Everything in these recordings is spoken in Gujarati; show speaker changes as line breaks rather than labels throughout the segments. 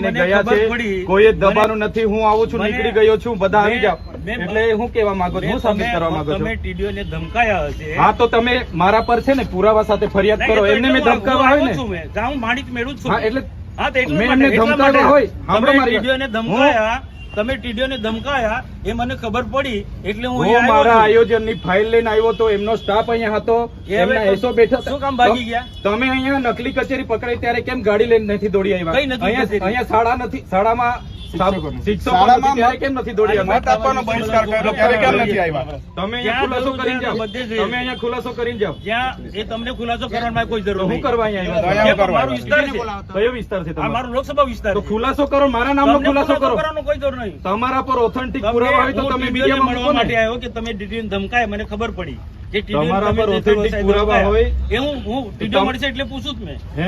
ગયા છે કોઈ દબાણું નથી હું આવું છું નીકળી ગયો છું બધા આવી જાઓ. એટલે હું કેવા માંગુ છું હું સાબિત કરવા માંગુ
તમે
છું.
ને ધમકાયા હશે.
હા તો તમે મારા પર છે ને પુરાવા સાથે ફરિયાદ કરો. એમને મેં ધમકાવા હોય ને
હું માણિક મેળવું છું.
એટલે મેં એમને ધમકાવ્યા હોય. સાંભળો મારી
ધમકાયા. તમે ટીડીઓને ધમકાયા એ મને ખબર પડી એટલે હું અહીંયા
મારા. આયોજનની ફાઇલ લઈને આવ્યો તો એમનો સ્ટાફ અહીંયા હતો એમના એસો બેઠા.
શું કામ ભાગી ગયા?
તમે અહીંયા નકલી કચેરી પકડાઈ ત્યારે કેમ ગાડી લઈને નથી દોડી આવ્યા? અહીંયા શાળા નથી શાળામાં શિક્ષકો
શાળામાં
નથી ત્યારે કેમ નથી દોડી
મત
આવ્યા
આપવાનો બહિષ્કાર કર્યો. ત્યારે કેમ નથી આવ્યા?
તમે અહીંયા ખુલાસો કરીને જાઓ.
જવું ત્યાં બધે જઈએ.
તમે અહીંયા ખુલાસો કરીને જાઓ.
જ્યાં એ તમને ખુલાસો કરવાની કોઈ જરૂર
હું કરવા અહીંયા
મારો વિસ્તાર છે.
કયો વિસ્તાર છે તમારો?
મારો લોકસભા વિસ્તાર
તો ખુલાસો કરો મારા નામનો
નો
ખુલાસો કરો.
કોઈ જરૂર નહીં.
તમારા પર ઓથેન્ટિક પુરાવા હોય તો તમે મીડિયામાં મૂકો
માટે આવ્યો કે તમે ધમકાય મને ખબર પડી.
તમારા
તમે
પર
જે
પુરાવા હોય.
એ હું હું TDO મળશે એટલે પૂછું જ મેં
હે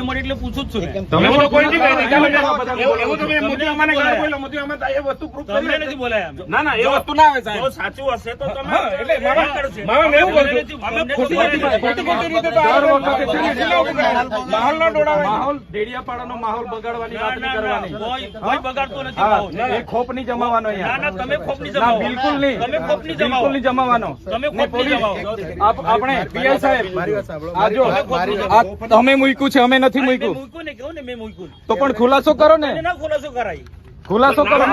મળે એટલે પૂછું જ છું
તમે
એવું કોઈ નહીં કહે.
તમે બધા બધાને
એવું- તમે મોદી અમાને ગાળ બોલ્યો, મોદી અમાને એ વસ્તુ proof કરી
નથી બોલાયા
ના ના એ વસ્તુ ના આવે સાહેબ
સાચું હશે તો તમે
એટલે
એ કરશે.
મામા એવું
તમને
અમે ખોટી
ખોટી
ખોટી
ખોટી
ખોટી
રીતે
રીતે તો આ
વખતે છે ને
જિલ્લા ઉભું કરે. માહોલ ના દોડાવે
માહોલ ડેડિયાપાડાનો માહોલ બગાડવાની વાત નહીં
ના, ના,
કરવાની
કોઈ- કોઈ બગાડતો નથી માહોલ.
એ ખોપ નહીં જમાવાનો અહીંયા
ના, તમે જમાવો.
બિલકુલ નહીં
તમે ખોપની જમાવો.
બિલકુલ નહીં જમાવાનો
તમે.
આપ- આપણે પીઆઈ સાહેબ આ જો
ખોપની
આ તમે મૂક્યું છે અમે નથી મૂક્યું.
મૂક્યું ને કહું ને મેં મૂક્યું.
તો પણ ખુલાસો કરો ને.
ના ખુલાસો કરાય.
ખુલાસો કરો.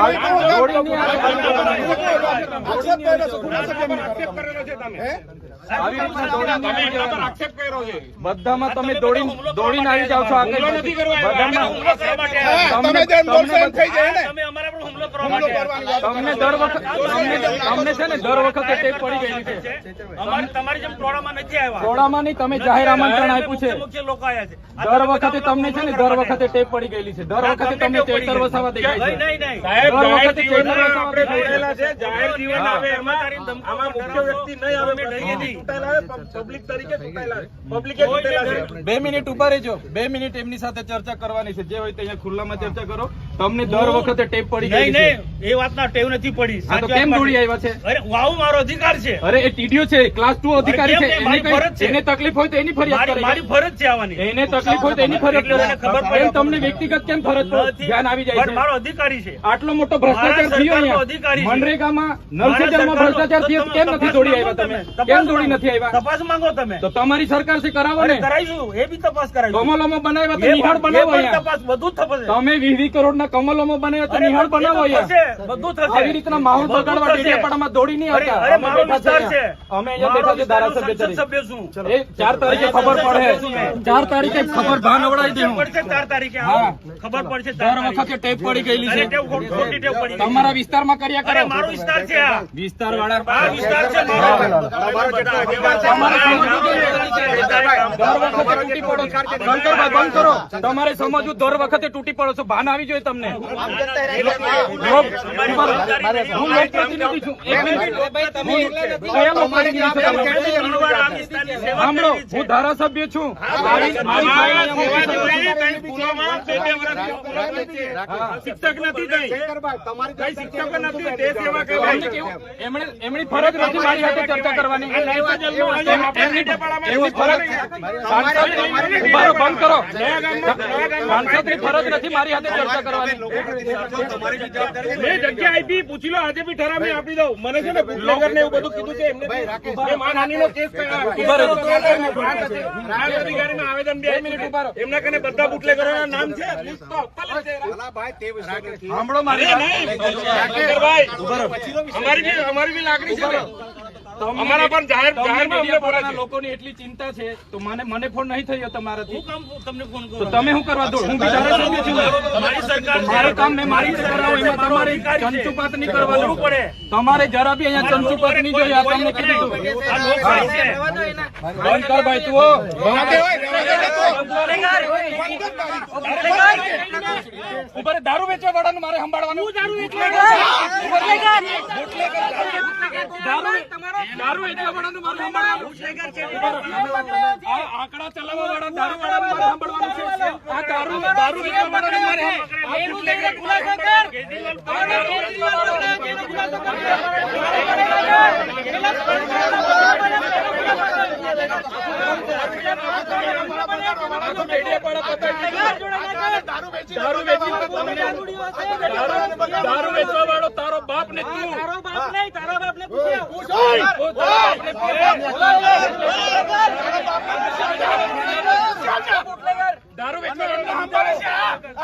બધામાં તમે દોડી દોડીને આવી જાવ છો આગળ. બધામાં.
તમે
તમને દર વખત તમને છે ને દર વખતે ટેપ પડી ગયેલી છે
તમારી જેમ ટોળામાં નથી આવ્યા.
ટોળામાં નહીં તમે જાહેર આમંત્રણ આપ્યું છે.
લોકો આવ્યા છે.
દર વખતે તમને છે ને દર વખતે ટેપ પડી ગયેલી છે. દર વખતે તમને ચેતર વસાવા દેખાય છે.
સાહેબ
દર વખતે ચેતર
આપણે
વસાવા
જોડેલા છે. જાહેર જીવન આવે એમાં આમાં મુખ્ય વ્યક્તિ નહીં આવે
અમે ડરીએ નહીં.
ચૂંટાયેલા પબ્લિક તરીકે ચૂંટાયેલા. પબ્લિકે ચૂંટેલા છે.
બે મિનિટ ઊભા રહેજો. બે મિનિટ એમની સાથે ચર્ચા કરવાની છે. જે હોય તે અહીંયા ખુલ્લામાં ચર્ચા કરો. તમને દર વખતે ટેપ પડી
નહીં
ગયેલી
એ વાતના ટેવ નથી પડી.
હા તો કેમ દોડી આવ્યા છે?
અરે હું મારો અધિકાર છે.
અરે એ ટીડીઓ છે ક્લાસ ટુ અધિકારી છે એને
ફરજ છે.
એને તકલીફ હોય તો એની ફરિયાદ
મારી મારી ફરજ છે આવવાની.
એને તકલીફ હોય તો એની ફરિયાદ
એટલે ખબર પડે.
તમને વ્યક્તિગત કેમ ફરજ ધ્યાન આવી જાય છે.
મારો અધિકારી છે.
આટલો મોટો ભ્રષ્ટાચાર થયો
છે.
મનરેગામાં નલ સે
મારા
જલમાં
સરકારનો-
ભ્રષ્ટાચાર થયો કેમ નથી દોડી આવ્યા તમે? કેમ દોડી નથી આવ્યા?
તપાસ માંગો તમે?
તો તમારી સરકાર છે કરાવો ને
કરાવીશું એ બી તપાસ કરાઈશું
કમલોમાં બનાવ્યા તો નિહાળ બનાવો
તપાસ બધું થશે
તમે વીસ વીસ કરોડના કમલોમાં બનાવ્યા તો નિહાળ બનાવો અહીંયા
બધું થશે.
આવી રીતના માહોલ બગાડવા. ડેડિયાપાડામાં દોડી નહીં આવતા. અમે બેઠા છે. અમે અહીંયા બેઠા છે ધારાસભ્ય તરીકે. એ ચાર તારીખે ખબર પડે. ચાર તારીખે ખબર ભાન અવડાવી દેવું.
પડશે ચાર તારીખે
હા.
ખબર પડશે
દર વખતે ટેપ પડી ગયેલી છે. તમારા વિસ્તારમાં કર્યા
અરે મારો વિસ્તાર છે આ.
વિસ્તાર વાળા
આ વિસ્તાર છે મારો.
તમારો
સમજવું દર વખતે તૂટી પડો છો. શંકરભાઈ બંધ કરો તમારે સમજવું દર વખતે તૂટી પડો છો. ભાન આવી જોઈએ તમને. હું લોકપ્રતિનિધિ છું. સાંભળો હું ધારાસભ્ય છું.
શિક્ષક નથી
એમની ફરજ નથી મારી સાથે ચર્ચા કરવાની. એવું એમની ફરજ સાંસદ બંધ કરો. સાંસદની ફરજ નથી મારી હાથે ચર્ચા કરવાની.
મેં જગ્યા આપી પૂછી લો આજે બી ઠરાવ મેં આપી દઉં. મને છે ને બુટલેગર ને એવું બધું કીધું છે એમને માનહાની નો કેસ અધિકારીમાં આવેદન બે મિનિટ છે. એમના કને બધા બુટલેગરોના નામ છે.
સાંભળો મારી
અમારી બી અમારી બી લાગણી છે. અમારા પણ જાહેર જાહેરમાં અમને બોલાય
લોકોની એટલી ચિંતા છે તો મને મને ફોન નહીં થયો તમારાથી.
હું તમને ફોન
તો તમે શું કરવા દો? હું બી ધારાસભ્ય છું.
મારી સરકાર
મારું કામ મેં મારી રીતે એમાં તમારે ચંચુપાત નહીં કરવાનું તમારે જરા બી અહીંયા ચંચુપાત નહીં જોઈએ આ તમને કીધું
છે.
બંધ કર ભાઈ તું હો. બંધ કર. ઊભા દારૂ વેચવા વાળાનું મારે સંભાળવાનું. દારૂ વેચવા દારૂ વેચવા વાળાનું મારે સંભાળવાનું આંકડા ચલાવવા વાળા દારૂ વાળાનું મારે સંભાળવાનું છે. આ દારૂ દારૂ વેચવા વાળાનું મારે દારૂ વેચવા વાળો તારો બાપ ને તું.
બાપ નહીં તારા બાપને પૂછ્યો
ઓય! ઓ તારા બાપને દારૂ વેચવા વાળાને સમજાવો.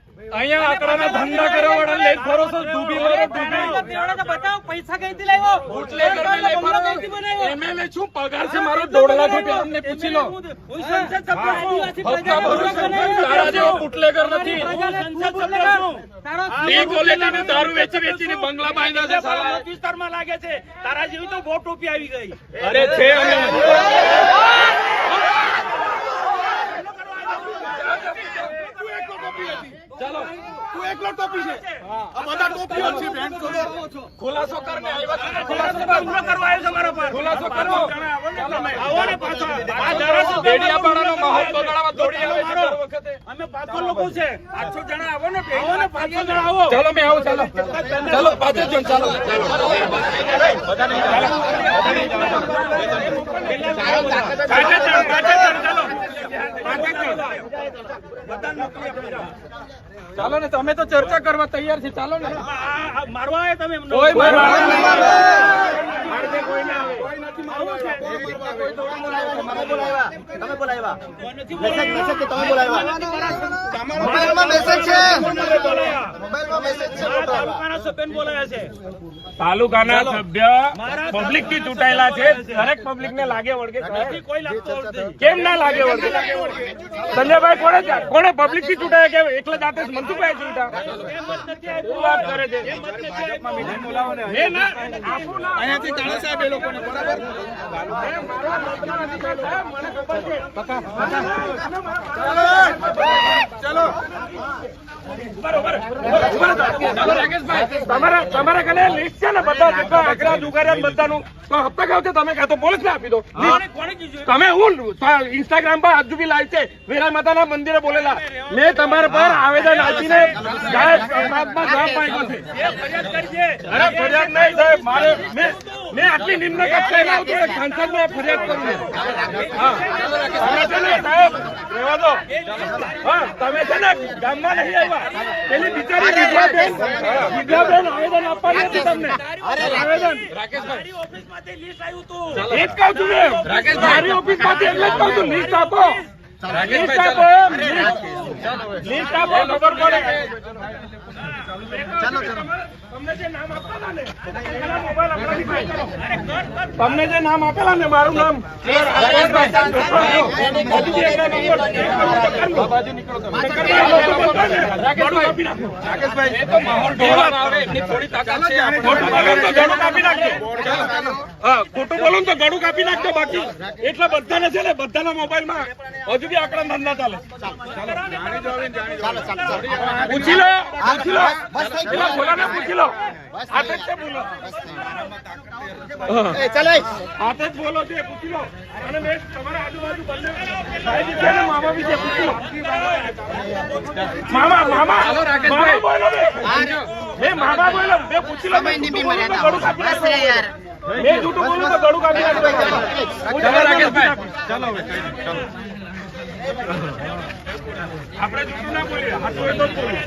અહીંયા આકડાના ધંધા કરવા વાળા લઈ ફરો છો ડૂબી મરો ડૂબી
બતાવો. પૈસા કઈથી લાવ્યો
બુટલેગર ને લઈ ફરો બનાવ્યો એમએલએ છું પગાર છે મારો? 1.5 લાખ રૂપિયા. અમને પૂછી લો.
હું સંસદ સભ્ય
આદિવાસી પ્રજા તારા જેવો બુટલેગર નથી.
સંસદ સભ્ય છું. તારો
ડી ક્વોલિટી નું દારૂ વેચી વેચીને બંગલા બાંધ્યા છે સાલા.
વિસ્તારમાં લાગે છે તારા જેવી તો બહુ ટોપી આવી ગઈ.
અરે છે અમે ચાલો.
તું એકલો ટોપી છે. આ બધા ટોપીઓ છે બેન
ખુલાસો કરને આવ્યા છે ખુલાસો
કરવા. આવ્યો છે મારા પર
ખુલાસો કરો
આવો ને પાછા. આ ધારાસભ્ય
ડેડિયાપાડાનો માહોલ બગાડવા દોડી આવે છે દર વખતે.
અમે પાંચસો લોકો છે. પાંચસો જણા આવો ને આવો ને પાંચસો જણા આવો.
ચાલો મે આવું ચાલો. ચાલો પાછળ જણ ચાલો.
પાછળ જણ, પાછળ જણ, ચાલો. પાછળ
ચાલો ને તમે તો ચર્ચા કરવા તૈયાર છે ચાલો ને.
મારવા આવ્યા તમે
કોઈ
બોલાવ્યા તમે
બોલાવ્યા.
બોલાવ્યા. મેસેજ છે
નથી બોલાવ્યા.
મોબાઈલમાં મેસેજ છે
આ તાલુકાના
સભ્ય પબ્લિકથી ચૂંટાયેલા છે. દરેક પબ્લિક ને લાગે વળગે. કેમ ના લાગે વળગે? સંજયભાઈ કોને કોને પબ્લિકથી ચૂંટાયા કે એકલા જાતે જ મનસુખભાઈ ચૂંટા વાત કરે છે?
અહીંયાથી કાળા સાહેબ એ લોકોને બરાબર ચલો.
તમારા કને લિસ્ટ છે ને બધા જેટલા દુકારિયા બધાનું. તો હપ્તા કાવ છે તમે કાં તો પોલીસ ને આપી દો? તમે હું ઇન્સ્ટાગ્રામ પર આજુ બી લાઈવ છે. વેરા માતાના મંદિરે બોલેલા. મેં તમારા પર આવેદન આપીને પ્રાંતમાં જવાબ માંગ્યો છે.
ફરિયાદ
નહીં સાહેબ. મારે મેં મેં આટલી નિમ્ન કક્ષાએ આવું તો સાંસદમાં ફરિયાદ કરું હા. તમે છે સાહેબ રહેવા દો. હા તમે છે ને ગામમાં નહીં આવ્યા. પેલી બિચારી વિદ્યાબેન વિદ્યાબેન આવેદન આપવાની હતી તમને. આવેદન.
મારી ઓફિસમાંથી લિસ્ટ આવ્યું હતું.
એ જ કહું છું ને
રાકેશભાઈ.
મારી ઓફિસમાંથી એટલે જ કહું છું લિસ્ટ આપો. લિસ્ટ આપો લિસ્ટ આપો ખબર પડે. તમને જે નામ આપેલા ને મોબાઈલ. તમને જે નામ આપેલા ને મારું નામ ખોટું બોલો તો ગળું કાપી નાખજો બાકી એટલે બધાને છે ને બધાના મોબાઈલમાં હજુ બી આંકડા ધંધા ચાલે. પૂછી લો પૂછી લો પૂછી લો. હાથે જ બોલો
એ ચાલે
હાથે જ બોલો પૂછી પૂછી પૂછી તો
ચાલો
આપણે જૂઠું ના બોલીએ હાચું એ તો બોલીએ